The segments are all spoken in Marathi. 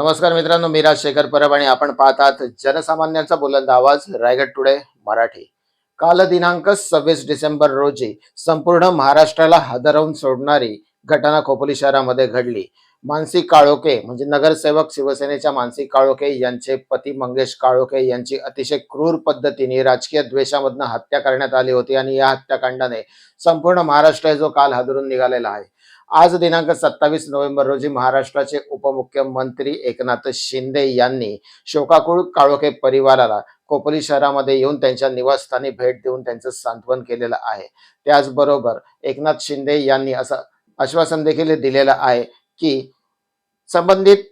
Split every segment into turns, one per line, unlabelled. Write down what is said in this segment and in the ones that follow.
नमस्कार मित्रांनो मी राजशेखर परब आणि आपण पाहतात जनसामान्यांचा बुलंद आवाज रायगड टुडे मराठी. काल दिनांक सव्वीस डिसेंबर रोजी संपूर्ण महाराष्ट्राला हादरवून सोडणारी घटना खोपोली शहरामध्ये घडली. मानसी काळोखे म्हणजे नगरसेवक शिवसेनेच्या मानसी काळोखे यांचे पती मंगेश काळोखे यांची अतिशय क्रूर पद्धतीने राजकीय द्वेषामधनं हत्या करण्यात आली होती आणि या हत्याकांडाने संपूर्ण महाराष्ट्र जो काल हादरून निघालेला आहे. आज दिनांक सत्तावीस नोव्हेंबर रोजी महाराष्ट्राचे उपमुख्यमंत्री एकनाथ शिंदे यांनी शोकाकुळ काळोखे परिवाराला कोपली शहरामध्ये येऊन त्यांच्या निवासस्थानी भेट देऊन त्यांचं सांत्वन केलेलं आहे. त्याचबरोबर एकनाथ शिंदे यांनी असं आश्वासन देखील दिलेलं आहे की संबंधित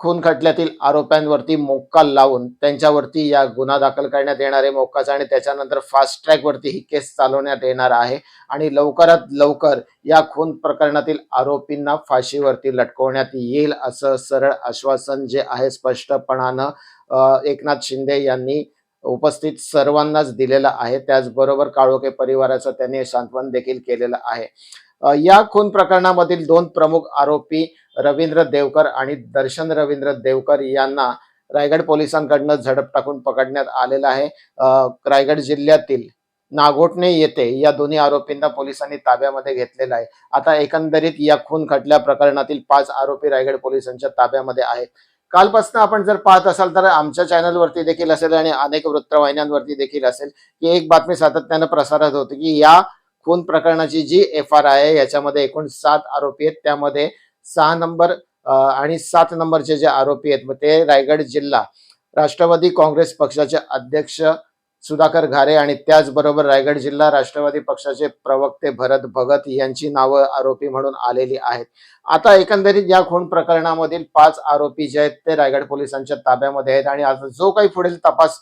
खून खटल्यातील आरोप्यांवरती मोक्का लावून त्यांच्यावरती या गुन्हा दाखल करण्यात येणार आहे मोक्काचा आणि त्याच्यानंतर फास्ट ट्रॅकवरती ही केस चालवण्यात येणार आहे. आणि लवकरात लवकर या खून प्रकरणातील आरोपींना फाशीवरती लटकवण्यात येईल असं सरळ आश्वासन जे आहे स्पष्टपणानं एकनाथ शिंदे यांनी उपस्थित सर्वांनाच दिलेलं आहे. त्याचबरोबर काळोखे परिवाराचं त्यांनी सांत्वन देखील केलेलं आहे. या खून प्रकरणामधील दोन प्रमुख आरोपी रवींद्र देवकर आणि दर्शन रवींद्र देवकर यांना रायगड पोलिसांकडनं झडप टाकून पकडण्यात आलेलं आहे. रायगड जिल्ह्यातील नागोटणे येथे या दोन्ही आरोपींना पोलिसांनी ताब्यामध्ये घेतलेलं आहे. आता एकंदरीत या खून खटल्या प्रकरणातील पाच आरोपी रायगड पोलिसांच्या ताब्यामध्ये आहेत. कालपासून आपण जर पाहत असाल तर आमच्या चॅनलवरती देखील असेल आणि अनेक वृत्तवाहिन्यांवरती देखील असेल की एक बातमी सातत्यानं प्रसारित होती की या खून प्रकरणाची जी एफ आर आहे याच्यामध्ये एकूण सात आरोपी आहेत. त्यामध्ये सहा नंबर आणि सात नंबरचे जे आरोपी आहेत मग ते रायगड जिल्हा राष्ट्रवादी काँग्रेस पक्षाचे अध्यक्ष सुधाकर घारे आणि त्याचबरोबर रायगड जिल्हा राष्ट्रवादी पक्षाचे प्रवक्ते भरत भगत यांची नावं आरोपी म्हणून आलेली आहेत. आता एकंदरीत या खून प्रकरणामधील पाच आरोपी जे आहेत ते रायगड पोलिसांच्या ताब्यामध्ये आहेत आणि आता जो काही पुढील तपास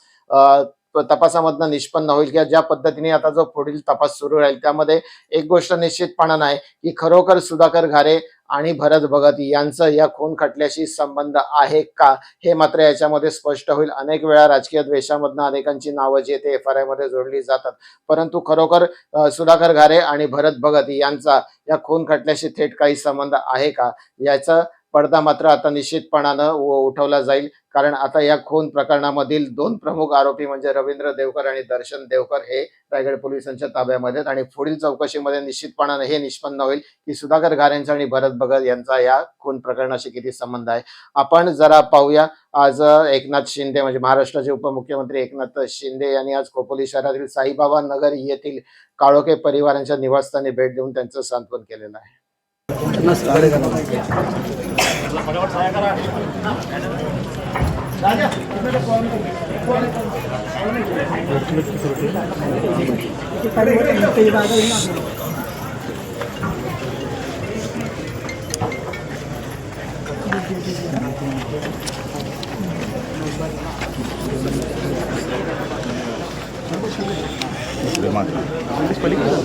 तपासामधनं निष्पन्न होईल किंवा ज्या पद्धतीने आता जो पुढील तपास सुरू राहील त्यामध्ये एक गोष्ट निश्चितपणानं आहे की खरोखर सुधाकर घारे आणि भरत भगत यांचं या खून खटल्याशी संबंध आहे का? हे मात्र याच्यामध्ये स्पष्ट होईल. अनेक वेळा राजकीय द्वेषामधनं अनेकांची नावं जी ते एफ आर आयमध्ये जोडली जातात. परंतु खरोखर सुधाकर घारे आणि भरत भगत यांचा या खून खटल्याशी थेट काही संबंध आहे का? याचा पडदा मात्र आता निश्चितपणानं उठवला जाईल. कारण आता या खून प्रकरणामधील दोन प्रमुख आरोपी म्हणजे रवींद्र देवकर आणि दर्शन देवकर हे रायगड पोलिसांच्या ताब्यामध्ये आणि पुढील चौकशीमध्ये निश्चितपणानं हे निष्पन्न होईल की सुधाकर घारेंचा आणि भरत भगत यांचा या खून प्रकरणाशी किती संबंध आहे. आपण जरा पाहूया. आज एकनाथ शिंदे म्हणजे महाराष्ट्राचे उपमुख्यमंत्री एकनाथ शिंदे यांनी आज खोपोली शहरातील साईबाबा नगर येथील काळोखे परिवारांच्या निवासस्थानी भेट देऊन त्यांचं सांत्वन केलेलं आहे.
तुम्ही या ना इकडे.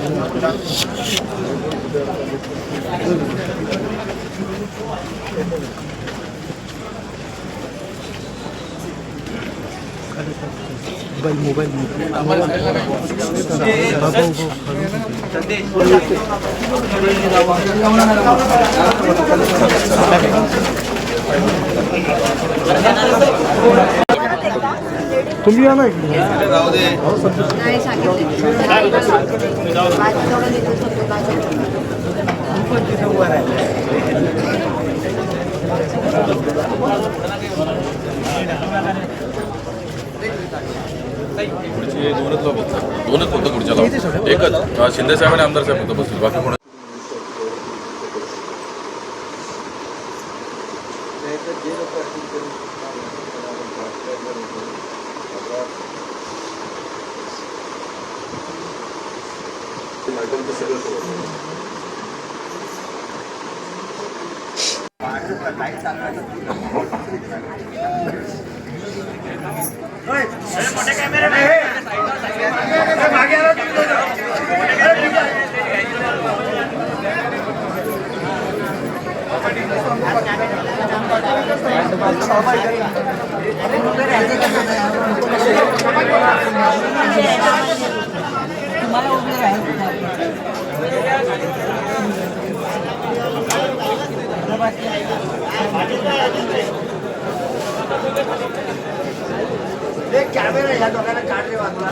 नाही सांगितलं माझं तेवढं तुम्ही या ना
पुढचे दोनच लोक दोनच होतं पुढच्या लोक एकच शिंदे साहेब आणि आमदार साहेब होतं बसतील बाकी कोण
वाटेल ते सगळं करू मोठे कॅमेरा नाही मागे कॅमेरा या दोघांना काढ रे बाजूला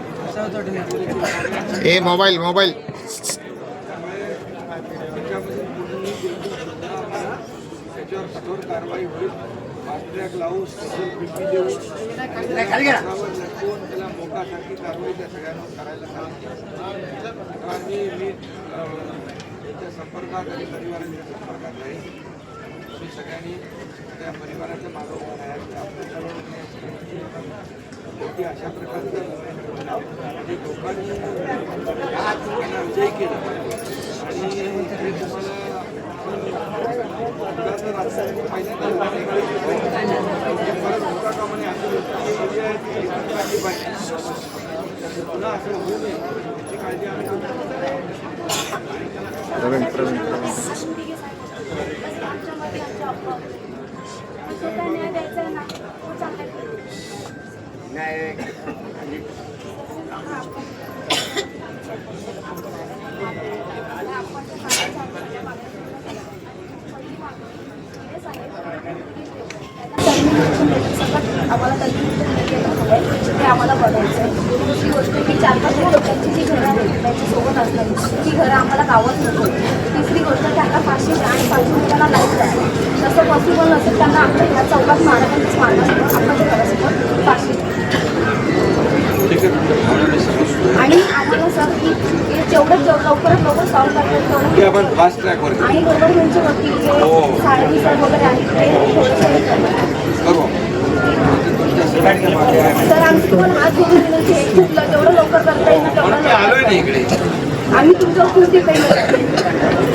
ए मोबाईल मोबाईल.
त्याच्यावर कारवाई होईल देऊ त्या मी संपर्कात आणि परिवारांच्या संपर्कात राहील मी सगळ्यांनी त्या परिवाराच्या मागं उभं आपल्या सर्व शेवटी अशा प्रकारचं. लोकांनी विजय केला. आणि ते तुम्हाला म्हणजे परत होता कामा नये अशी गोष्ट जी आहे ती काळजी पाहिजे. पुन्हा असं होऊ नये. याची काळजी आम्ही
आम्हाला ते आम्हाला बघायचं आहे दुसरी गोष्ट की चार पाच लोकांची जी घरं आहेत त्यांच्यासोबत असतात ती घरं आम्हाला गावात नको. तिसरी गोष्ट त्यांना फाशी आणि पाचवी त्यांना लाईफ द्या जसं पॉसिबल नसेल त्यांना आमच्या घरात चौकात मारायला मारण्यासमोर आमच्या घरासमोर फाशी. आणि आम्हाला सर की हे जेवढं लवकरात लवकर सॉल्व्ह करता येईल
की
तेवढं
आपण फास्ट ट्रॅकवर
आणि गव्हर्नमेंटचे वकील जे साडेवीस वगैरे आहेत ते थोडंसं हे करतात. तर आमची पण हात जोडून विनंती आहे खूपला जेवढं लवकर करता येईल तेवढं लवकर. आम्ही तुमच्यावर खूप डिपेंड